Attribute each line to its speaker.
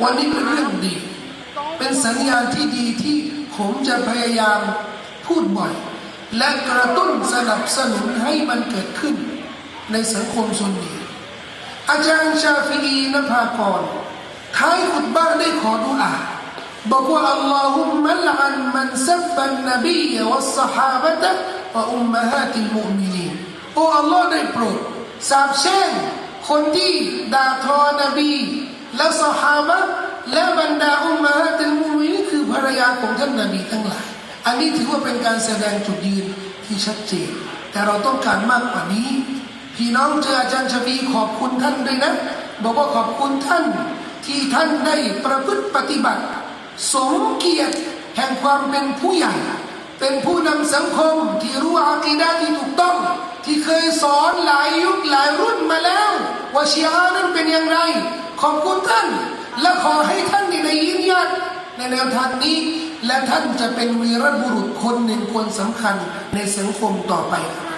Speaker 1: วันนี้เป็นเรื่องดี เป็นสัญญาณที่ดีที่ผมจะพยายามพูดบ่อย และกระตุ้นสนับสนุนให้มันเกิดขึ้น ในสังคมส่วนนี้ อาจารย์ชาฟีอีนภากรท้ายขุดบ้านได้ขอดุอาบอกว่าอัลลอฮุมะลันมันซับบันนบีวัสสหาบะตะวะอุมมะฮาติลมุมินีโอ้อัลลอฮ์ได้โปรดสาบแช่งคนที่ด่าทอนบี และสหาบะและบรรดาอุมมะฮาติลมุมินีนคือภรรยาของท่านนบีทั้งหลาย อันนี้ถือว่าเป็นการแสดงจุดยืนที่ชัดเจน แต่เราต้องการมากกว่านี้ พี่น้องเจออาจารย์ชวีขอบคุณท่านด้วยนะ บอกว่าขอบคุณท่านที่ท่านได้ประพฤติปฏิบัติ สมเกียรติแห่งความเป็นผู้ใหญ่ เป็นผู้นำสังคมที่รู้อากีดาที่ถูกต้อง ที่เคยสอนหลายยุคหลายรุ่นมาแล้ว ว่าชีอานั้นเป็นอย่างไร ขอบคุณท่าน และขอให้ท่านได้ยืนยันในแนวทางนี้ และท่านจะเป็นวีรบุรุษคนหนึ่งคนสำคัญในสังคมต่อไปครับ